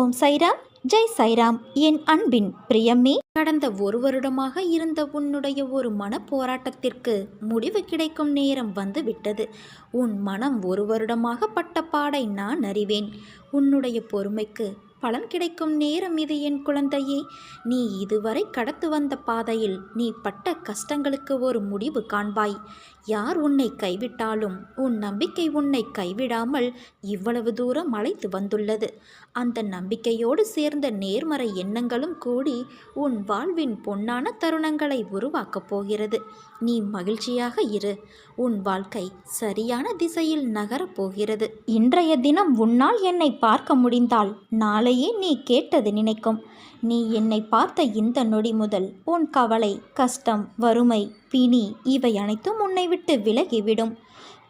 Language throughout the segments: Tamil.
ஓம் சைராம் ஜெய் சைராம். என் அன்பின் பிரியமே. கடந்த ஒரு வருடமாக இருந்த உன்னுடைய ஒரு மன போராட்டத்திற்கு முடிவு கிடைக்கும் நேரம் வந்து விட்டது உன் மனம் ஒரு வருடமாக பட்ட பாடை நான் அறிவேன். உன்னுடைய பொறுமைக்கு பலன் கிடைக்கும் நேரம் இது என் குழந்தையே. நீ இதுவரை கடத்து வந்த பாதையில் நீ பட்ட கஷ்டங்களுக்கு ஒரு முடிவு காண்பாய். யார் உன்னை கைவிட்டாலும் உன் நம்பிக்கை உன்னை கைவிடாமல் இவ்வளவு தூரம் அழைத்து வந்துள்ளது. அந்த நம்பிக்கையோடு சேர்ந்த நேர்மறை எண்ணங்களும் கூடி உன் வாழ்வின் பொன்னான தருணங்களை உருவாக்கப் போகிறது. நீ மகிழ்ச்சியாக இரு. உன் வாழ்க்கை சரியான திசையில் நகரப் போகிறது. இன்றைய தினம் உன்னால் என்னை பார்க்க முடிந்தால் நாளையே நீ கேட்டது நினைக்கும். நீ என்னை பார்த்த இந்த நொடி முதல் உன் கவலை கஷ்டம் வறுமை பிணி இவை அனைத்தும் உன்னை விட்டு விலகிவிடும்.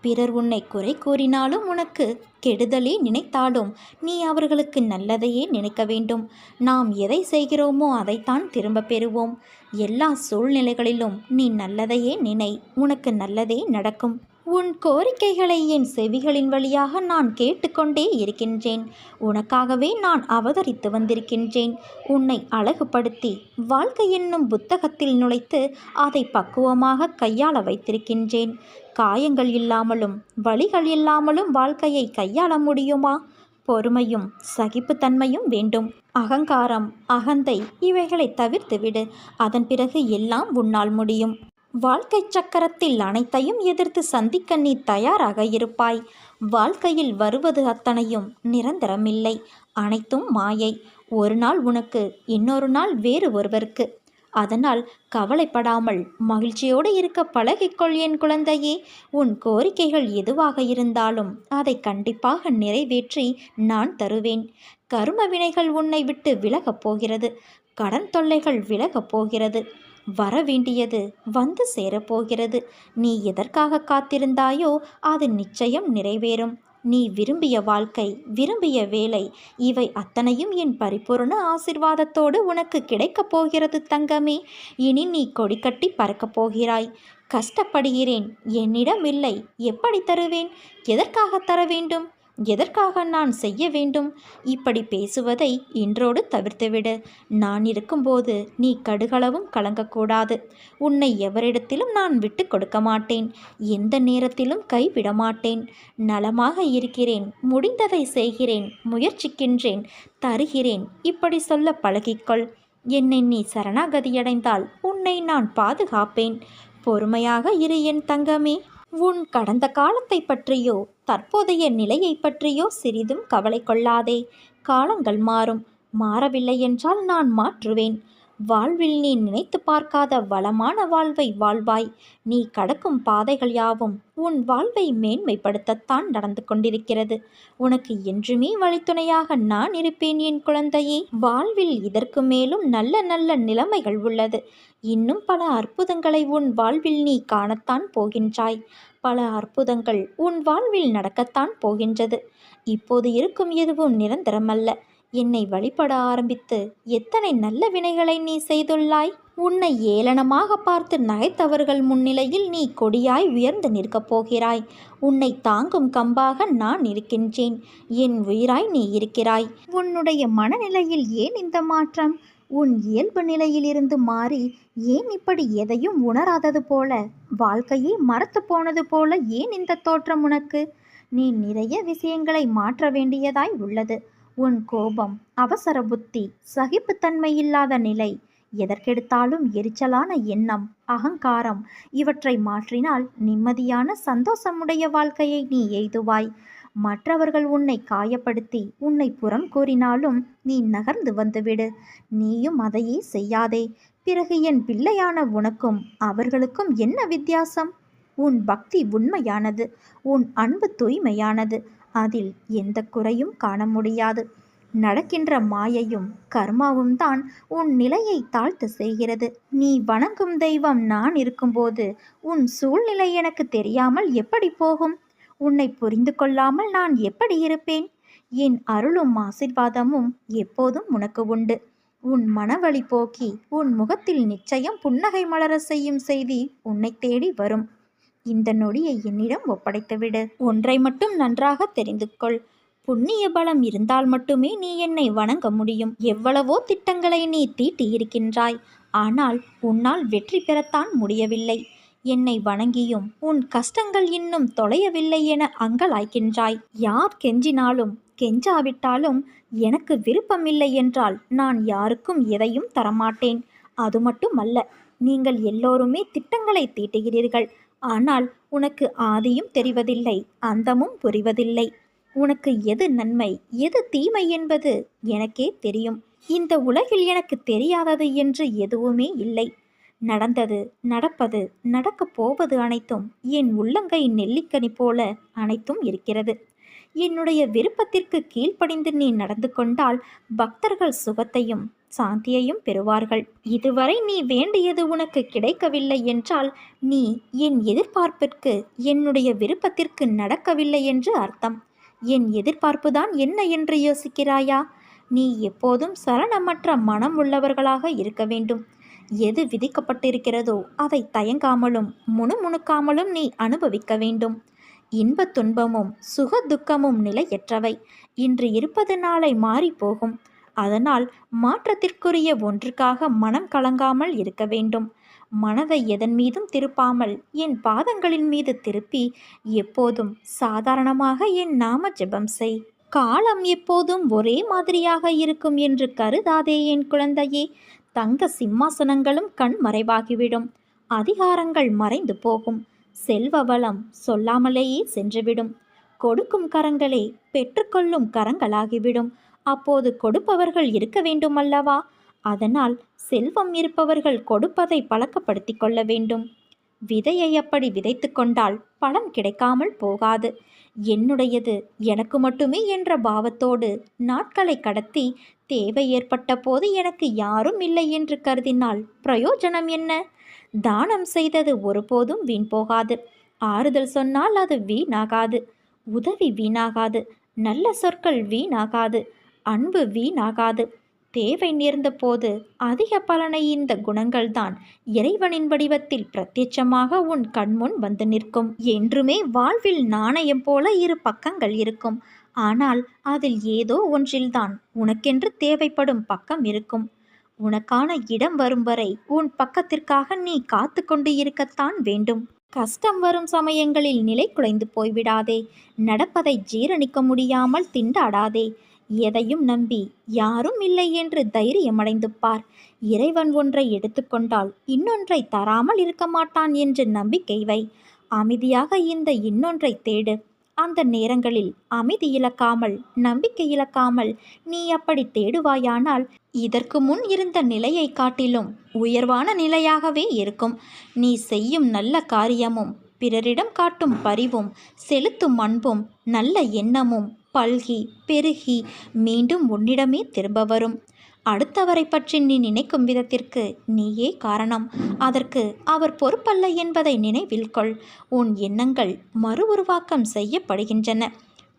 பிறர் உன்னை குறை கூறினாலும் உனக்கு கெடுதலே நினைத்தாலும் நீ அவர்களுக்கு நல்லதையே நினைக்க வேண்டும். நாம் எதை செய்கிறோமோ அதைத்தான் திரும்ப பெறுவோம். எல்லா சூழ்நிலைகளிலும் நீ நல்லதையே நினை. உனக்கு நல்லதே நடக்கும். உன் கோரிக்கைகளை என் செவிகளின் வழியாக நான் கேட்டுக்கொண்டே இருக்கின்றேன். உனக்காகவே நான் அவதரித்து வந்திருக்கின்றேன். உன்னை அழகுபடுத்தி வாழ்க்கை என்னும் புத்தகத்தில் நுழைத்து அதை பக்குவமாக கையாள வைத்திருக்கின்றேன். காயங்கள் இல்லாமலும் வழிகள் இல்லாமலும் வாழ்க்கையை கையாள முடியுமா? பொறுமையும் சகிப்புத்தன்மையும் வேண்டும். அகங்காரம் அகந்தை இவைகளை தவிர்த்துவிடு. அதன் பிறகு எல்லாம் உன்னால் முடியும். வாழ்க்கை சக்கரத்தில் அனைத்தையும் எதிர்த்து சந்திக்க நீ தயாராக இருப்பாய். வாழ்க்கையில் வருவது அத்தனையும் நிரந்தரமில்லை. அனைத்தும் மாயை. ஒரு நாள் உனக்கு இன்னொரு நாள் வேறு ஒருவருக்கு. அதனால் கவலைப்படாமல் மகிழ்ச்சியோடு இருக்க பழகிக்கொள் என் குழந்தையே. உன் கோரிக்கைகள் எதுவாக இருந்தாலும் அதை கண்டிப்பாக நிறைவேற்றி நான் தருவேன். கரும வினைகள் உன்னை விட்டு விலகப் போகிறது. கடன் தொல்லைகள் விலகப் போகிறது. வர வேண்டியது வந்து சேரப்போகிறது. நீ எதற்காக காத்திருந்தாயோ அது நிச்சயம் நிறைவேறும். நீ விரும்பிய வாழ்க்கை விரும்பிய வேலை இவை அத்தனையும் என் பரிபூர்ண ஆசிர்வாதத்தோடு உனக்கு கிடைக்கப் போகிறது தங்கமே. இனி நீ கொடிக்கட்டி பறக்கப் போகிறாய். கஷ்டப்படுகிறேன். என்னிடம் இல்லை. எப்படி தருவேன்? எதற்காக தர வேண்டும் எதற்காக நான் செய்ய வேண்டும்? இப்படி பேசுவதை இன்றோடு தவிர்த்துவிடு. நான் இருக்கும்போது நீ கடுகளவும் கலங்கக்கூடாது. உன்னை எவரிடத்திலும் நான் விட்டு கொடுக்க மாட்டேன். எந்த நேரத்திலும் கைவிட மாட்டேன். நலமாக இருக்கிறேன். முடிந்ததை செய்கிறேன். முயற்சிக்கின்றேன். தருகிறேன். இப்படி சொல்ல பழகிக்கொள். என்னை நீ சரணாகதியடைந்தால் உன்னை நான் பாதுகாப்பேன். பொறுமையாக இரு என் தங்கமே. உன் கடந்த காலத்தை பற்றியோ தற்போதைய நிலையை பற்றியோ சிறிதும் கவலை கொள்ளாதே. காலங்கள் மாறும். மாறவில்லை என்றால் நான் மாற்றுவேன். வாழ்வில் நீ நினைத்து பார்க்காத வளமான வாழ்வை வாழ்வாய். நீ கடக்கும் பாதைகள் யாவும் உன் வாழ்வை மேன்மைப்படுத்தத்தான் நடந்து கொண்டிருக்கிறது. உனக்கு என்றுமே வழித்துணையாக நான் இருப்பேன் என் குழந்தையே. வாழ்வில் இதற்கு மேலும் நல்ல நல்ல நிலைமைகள் உள்ளது. இன்னும் பல அற்புதங்களை உன் வாழ்வில் நீ காணத்தான் போகின்றாய். பல அற்புதங்கள் உன் வாழ்வில் நடக்கத்தான் போகின்றது. இப்போது இருக்கும் எதுவும் நிரந்தரமல்ல. என்னை வழிபட ஆரம்பித்து எத்தனை நல்ல வினைகளை நீ செய்துள்ளாய்? உன்னை ஏளனமாக பார்த்து நகைத்தவர்கள் முன்னிலையில் நீ கொடியாய் உயர்ந்து நிற்கப் போகிறாய். உன்னை தாங்கும் கம்பாக நான் இருக்கின்றேன். என் உயிராய் நீ இருக்கிறாய். உன்னுடைய மனநிலையில் ஏன் இந்த மாற்றம்? உன் இயல்பு நிலையிலிருந்து மாறி ஏன் இப்படி எதையும் உணராதது போல? வாழ்க்கையை மறத்து போனது போல ஏன் இந்த தோற்றம் உனக்கு? நீ நிறைய விஷயங்களை மாற்ற வேண்டியதாய் உள்ளது. உன் கோபம் அவசர புத்தி சகிப்புத்தன்மையில்லாத நிலை எதற்கெடுத்தாலும் எரிச்சலான எண்ணம் அகங்காரம் இவற்றை மாற்றினால் நிம்மதியான சந்தோஷமுடைய வாழ்க்கையை நீ எய்துவாய். மற்றவர்கள் உன்னை காயப்படுத்தி உன்னை புறம் கூறினாலும் நீ நகர்ந்து வந்துவிடு. நீயும் அதையே செய்யாதே. பிறகு என் பிள்ளையான உனக்கும் அவர்களுக்கும் என்ன வித்தியாசம்? உன் பக்தி உண்மையானது உன் அன்பு தூய்மையானது அதில் எந்த குறையும் காண முடியாது. நடக்கின்ற மாயையும் கர்மாவும் தான் உன் நிலையை தாழ்த்த செய்கிறது. நீ வணங்கும் தெய்வம் நான் இருக்கும்போது உன் சூழ்நிலை எனக்கு தெரியாமல் எப்படி போகும்? உன்னை புரிந்து கொள்ளாமல் நான் எப்படி இருப்பேன்? என் அருளும் ஆசிர்வாதமும் எப்போதும் உனக்கு உண்டு. உன் மனவழி போக்கி உன் முகத்தில் நிச்சயம் புன்னகை மலர செய்யும் செய்தி உன்னை தேடி வரும். இந்த நொடியை என்னிடம் ஒப்படைத்துவிடு. ஒன்றை மட்டும் நன்றாக தெரிந்து கொள் புண்ணிய பலம் இருந்தால் மட்டுமே நீ என்னை வணங்க முடியும். எவ்வளவோ திட்டங்களை நீ தீட்டியிருக்கின்றாய். ஆனால் உன்னால் வெற்றி பெறத்தான் முடியவில்லை. என்னை வணங்கியும் உன் கஷ்டங்கள் இன்னும் தொலையவில்லை என அங்கலாய்க்கின்றாய். யார் கெஞ்சினாலும் கெஞ்சாவிட்டாலும் எனக்கு விருப்பமில்லை என்றால் நான் யாருக்கும் எதையும் தரமாட்டேன். அது மட்டுமல்ல நீங்கள் எல்லோருமே திட்டங்களை தீட்டுகிறீர்கள். ஆனால் உனக்கு ஆதியும் தெரிவதில்லை அந்தமும் புரிவதில்லை. உனக்கு எது நன்மை எது தீமை என்பது எனக்கே தெரியும். இந்த உலகில் எனக்கு தெரியாதது என்று எதுவுமே இல்லை. நடந்தது நடப்பது நடக்கப் போவது அனைத்தும் என் உள்ளங்கை நெல்லிக்கனி போல அனைத்தும் இருக்கிறது. என்னுடைய விருப்பத்திற்கு கீழ்ப்படிந்து நீ நடந்து கொண்டால் பக்தர்கள் சுகத்தையும் சாந்தியையும் பெறுவார்கள். இதுவரை நீ வேண்டியது உனக்கு கிடைக்கவில்லை என்றால் நீ என் எதிர்பார்ப்பிற்கு என்னுடைய விருப்பத்திற்கு நடக்கவில்லை என்று அர்த்தம். என் எதிர்பார்ப்புதான் என்ன என்று யோசிக்கிறாயா? நீ எப்போதும் சரணமற்ற மனம் உள்ளவர்களாக இருக்க வேண்டும். எது விதிக்கப்பட்டிருக்கிறதோ அதை தயங்காமலும் முணுமுணுக்காமலும் நீ அனுபவிக்க வேண்டும். இன்பத் துன்பமும் சுக துக்கமும் நிலையற்றவை. இன்று இருப்பது நாளை மாறிப் போகும் அதனால் மாற்றத்திற்குரிய ஒன்றுக்காக மனம் கலங்காமல் இருக்க வேண்டும். மனதை எதன் மீதும் திருப்பாமல் என் பாதங்களின் மீது திருப்பி எப்போதும் சாதாரணமாக என் நாம ஜெபம் செய். காலம் எப்போதும் ஒரே மாதிரியாக இருக்கும் என்று கருதாதே என் குழந்தையே. தங்க சிம்மாசனங்களும் கண் மறைவாகிவிடும். அதிகாரங்கள் மறைந்து போகும். செல்வ வளம் சொல்லாமலேயே சென்றுவிடும். கொடுக்கும் கரங்களே பெற்றுக்கொள்ளும் கரங்களாகிவிடும். அப்போது கொடுப்பவர்கள் இருக்க வேண்டுமல்லவா? அதனால் செல்வம் இருப்பவர்கள் கொடுப்பதை பழக்கப்படுத்தி கொள்ள வேண்டும். விதையை அப்படி விதைத்து கொண்டால் பலன் கிடைக்காமல் போகாது. என்னுடையது எனக்கு மட்டுமே என்ற பாவத்தோடு நாட்களை கடத்தி தேவை ஏற்பட்ட போது எனக்கு யாரும் இல்லை என்று கருதினால் பிரயோஜனம் என்ன? தானம் செய்தது ஒருபோதும் வீண் போகாது. ஆறுதல் சொன்னால் அது வீணாகாது. உதவி வீணாகாது. நல்ல சொற்கள் வீணாகாது. அன்பு வீணாகாது. தேவை நேர்ந்த போது அதிக பலனை இந்த குணங்கள்தான் இறைவனின் வடிவத்தில் பிரத்யட்சமாக உன் கண்முன் வந்து நிற்கும். என்றுமே வாழ்வில் நாணயம் போல இரு பக்கங்கள் இருக்கும். ஆனால் அதில் ஏதோ ஒன்றில்தான் உனக்கென்று தேவைப்படும் பக்கம் இருக்கும். உனக்கான இடம் வரும் வரை உன் பக்கத்திற்காக நீ காத்து கொண்டு இருக்கத்தான் வேண்டும். கஷ்டம் வரும் சமயங்களில் நிலை குலைந்து போய்விடாதே. நடப்பதை ஜீரணிக்க முடியாமல் திண்டாடாதே. எதையும் நம்பி யாரும் இல்லை என்று தைரியமடைந்து பார். இறைவன் ஒன்றை எடுத்துக்கொண்டால் இன்னொன்றை தராமல் இருக்க மாட்டான் என்று நம்பிக்கை வை. அமைதியாக இந்த இன்னொன்றை தேடு. அந்த நேரங்களில் அமைதி இழக்காமல் நம்பிக்கை இழக்காமல் நீ அப்படி தேடுவாயானால் இதற்கு முன் இருந்த நிலையை காட்டிலும் உயர்வான நிலையாகவே இருக்கும். நீ செய்யும் நல்ல காரியமும் பிறரிடம் காட்டும் பரிவும் செலுத்தும் அன்பும் நல்ல எண்ணமும் பல்கி பெருகி மீண்டும் உன்னிடமே திரும்ப வரும். அடுத்தவரை பற்றி நீ நினைக்கும் விதத்திற்கு நீயே காரணம். அதற்கு அவர் பொறுப்பல்ல என்பதை நினைவில் கொள். உன் எண்ணங்கள் மறு உருவாக்கம் செய்யப்படுகின்றன.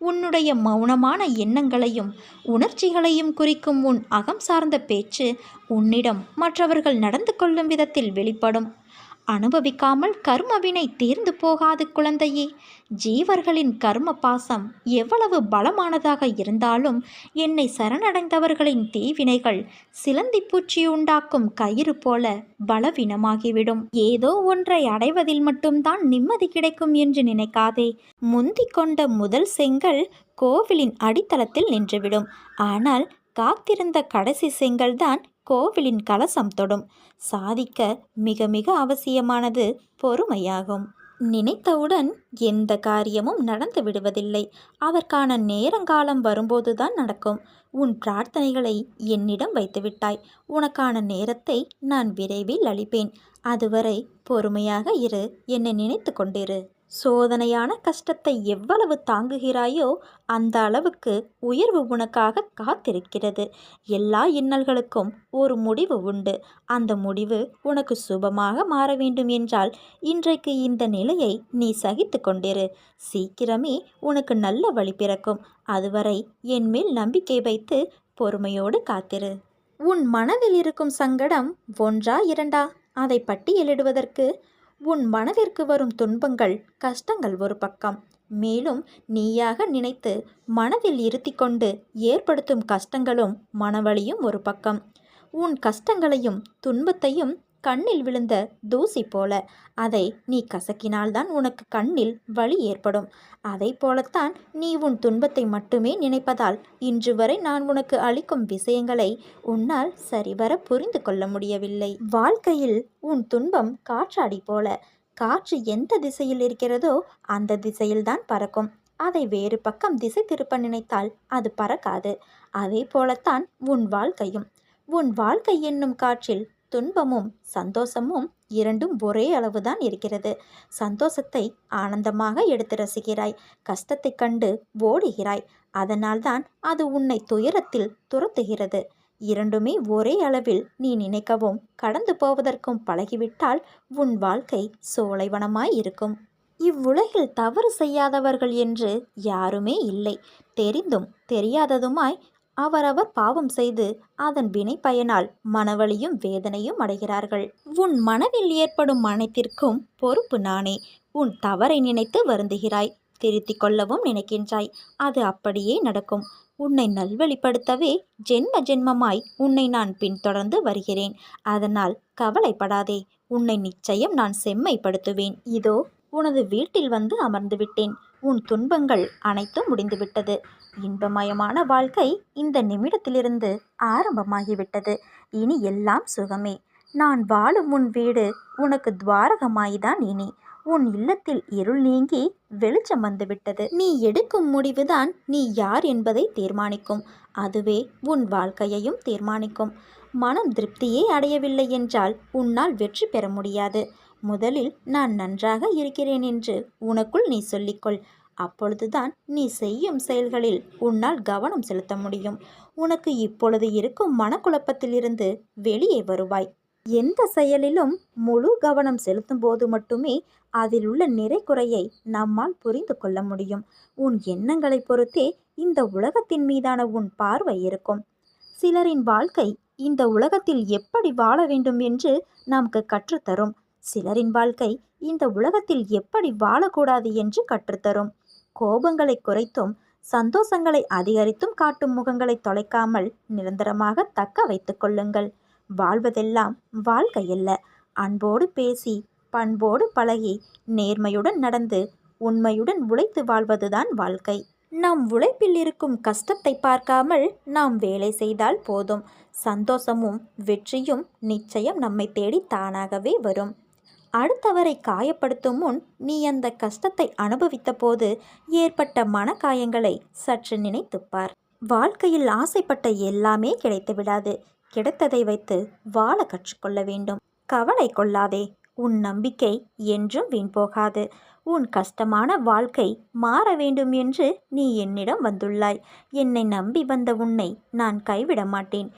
உன்னுடைய மௌனமான எண்ணங்களையும் உணர்ச்சிகளையும் குறிக்கும் உன் அகம் சார்ந்த பேச்சு உன்னிடம் மற்றவர்கள் நடந்து கொள்ளும் விதத்தில் வெளிப்படும். அனுபவிக்காமல் கர்மவினை தீர்ந்து போகாது குழந்தையே. ஜீவர்களின் கர்ம பாசம் எவ்வளவு பலமானதாக இருந்தாலும் என்னை சரணடைந்தவர்களின் தீவினைகள் சிலந்தி பூச்சி உண்டாக்கும் கயிறு போல பலவீனமாகிவிடும். ஏதோ ஒன்றை அடைவதில் மட்டும்தான் நிம்மதி கிடைக்கும் என்று நினைக்காதே. முந்திக் கொண்ட முதல் செங்கல் கோவிலின் அடித்தளத்தில் நின்றுவிடும். ஆனால் காத்திருந்த கடைசி செங்கல்தான் கோவிலின் கலசம் தொடும். சாதிக்க மிக மிக அவசியமானது பொறுமையாகும். நினைத்தவுடன் எந்த காரியமும் நடந்து விடுவதில்லை. அதற்கான நேரங்காலம் வரும்போதுதான் நடக்கும். உன் பிரார்த்தனைகளை என்னிடம் வைத்துவிட்டாய் உனக்கான நேரத்தை நான் விரைவில் அளிப்பேன். அதுவரை பொறுமையாக இரு. என்னை நினைத்து கொண்டிரு. சோதனையான கஷ்டத்தை எவ்வளவு தாங்குகிறாயோ அந்த அளவுக்கு உயர்வு உனக்காக காத்திருக்கிறது. எல்லா இன்னல்களுக்கும் ஒரு முடிவு உண்டு. அந்த முடிவு உனக்கு சுபமாக மாற வேண்டும் என்றால் இன்றைக்கு இந்த நிலையை நீ சகித்து கொண்டிரு. சீக்கிரமே உனக்கு நல்ல வழி பிறக்கும். அதுவரை என் மேல் நம்பிக்கை வைத்து பொறுமையோடு காத்திரு. உன் மனதில் இருக்கும் சங்கடம் ஒன்றா இரண்டா? அதை பட்டியலிடுவதற்கு உன் மனதிற்கு வரும் துன்பங்கள் கஷ்டங்கள் ஒரு பக்கம். மேலும் நீயாக நினைத்து மனதில் இருத்தி கொண்டு ஏற்படுத்தும் கஷ்டங்களும் மனவழியும் ஒரு பக்கம். உன் கஷ்டங்களையும் துன்பத்தையும் கண்ணில் விழுந்த தூசி போல. அதை நீ கசக்கினால்தான் உனக்கு கண்ணில் வலி ஏற்படும். அதை போலத்தான் நீ உன் துன்பத்தை மட்டுமே நினைப்பதால் இன்று வரை நான் உனக்கு அளிக்கும் விஷயங்களை உன்னால் சரிவர புரிந்து கொள்ள முடியவில்லை. வாழ்க்கையில் உன் துன்பம் காற்றாடி போல. காற்று எந்த திசையில் இருக்கிறதோ அந்த திசையில்தான் பறக்கும். அதை வேறு பக்கம் திசை திருப்ப நினைத்தால் அது பறக்காது. அதே போலத்தான் உன் வாழ்க்கையும். உன் வாழ்க்கை என்னும் காற்றில் துன்பமும் சந்தோஷமும் இரண்டும் ஒரே அளவுதான் இருக்கிறது. சந்தோஷத்தை ஆனந்தமாக எடுத்து ரசிக்கிறாய். கஷ்டத்தை கண்டு ஓடுகிறாய். அதனால்தான் அது உன்னை துயரத்தில் துரத்துகிறது. இரண்டுமே ஒரே அளவில் நீ நினைக்கவும் கடந்து போவதற்கும் பழகிவிட்டால் உன் வாழ்க்கை சோலைவனமாய் இருக்கும். இவ்வுலகில் தவறு செய்யாதவர்கள் என்று யாருமே இல்லை. தெரிந்தும் தெரியாததுமாய் அவரவர் பாவம் செய்து அதன் வினை பயனால் மனவழியும் வேதனையும் அடைகிறார்கள். உன் மனதில் ஏற்படும் அனைத்திற்கும் பொறுப்பு நானே. உன் தவறை நினைத்து வருந்துகிறாய். திருத்திக் கொள்ளவும் நினைக்கின்றாய். அது அப்படியே நடக்கும். உன்னை நல்வழிப்படுத்தவே ஜென்ம ஜென்மமாய் உன்னை நான் பின்தொடர்ந்து வருகிறேன். அதனால் கவலைப்படாதே. உன்னை நிச்சயம் நான் செம்மைப்படுத்துவேன். இதோ உனது வீட்டில் வந்து அமர்ந்து விட்டேன். உன் துன்பங்கள் அனைத்தும் முடிந்துவிட்டது. இன்பமயமான வாழ்க்கை இந்த நிமிடத்திலிருந்து ஆரம்பமாகிவிட்டது. இனி எல்லாம் சுகமே. நான் வாழும் உன் வீடு உனக்கு துவாரகமாய்தான் இனி. உன் இல்லத்தில் இருள் நீங்கி வெளிச்சம் வந்துவிட்டது. நீ எடுக்கும் முடிவுதான் நீ யார் என்பதை தீர்மானிக்கும். அதுவே உன் வாழ்க்கையையும் தீர்மானிக்கும். மனம் திருப்தியே அடையவில்லை என்றால் உன்னால் வெற்றி பெற முடியாது. முதலில் நான் நன்றாக இருக்கிறேன் என்று உனக்குள் நீ சொல்லிக்கொள். அப்பொழுதுதான் நீ செய்யும் செயல்களில் உன்னால் கவனம் செலுத்த முடியும். உனக்கு இப்பொழுது இருக்கும் மனக்குழப்பத்திலிருந்து வெளியே வருவாய். எந்த செயலிலும் முழு கவனம் செலுத்தும் போது மட்டுமே அதில் உள்ள நிறை குறையை நம்மால் புரிந்து கொள்ள முடியும். உன் எண்ணங்களை பொறுத்தே இந்த உலகத்தின் மீதான உன் பார்வை இருக்கும். சிலரின் வாழ்க்கை இந்த உலகத்தில் எப்படி வாழ வேண்டும் என்று நமக்கு கற்றுத்தரும். சிலரின் வாழ்க்கை இந்த உலகத்தில் எப்படி வாழக்கூடாது என்று கற்றுத்தரும். கோபங்களை குறைத்தும் சந்தோஷங்களை அதிகரித்தும் காட்டும் முகங்களை தொலைக்காமல் நிரந்தரமாக தக்க வைத்துக் கொள்ளுங்கள். வாழ்வதெல்லாம் வாழ்க்கையல்ல. அன்போடு பேசி பண்போடு பழகி நேர்மையுடன் நடந்து உண்மையுடன் உழைத்து வாழ்வதுதான் வாழ்க்கை. நம் உழைப்பில் இருக்கும் கஷ்டத்தை பார்க்காமல் நாம் வேலை செய்தால் போதும். சந்தோஷமும் வெற்றியும் நிச்சயம் நம்மை தேடி தானாகவே வரும். அடுத்தவரை காயப்படுத்தும் முன் நீ அந்த கஷ்டத்தை அனுபவித்த போது ஏற்பட்ட மனக்காயங்களை சற்று நினைத்துப்பார். வாழ்க்கையில் ஆசைப்பட்ட எல்லாமே கிடைத்து விடாது கிடைத்ததை வைத்து வாழ கற்றுக்கொள்ள வேண்டும். கவலை கொள்ளாதே. உன் நம்பிக்கை என்றும் வீண் போகாது. உன் கஷ்டமான வாழ்க்கை மாற வேண்டும் என்று நீ என்னிடம் வந்துள்ளாய். என்னை நம்பி வந்த உன்னை நான் கைவிட மாட்டேன்.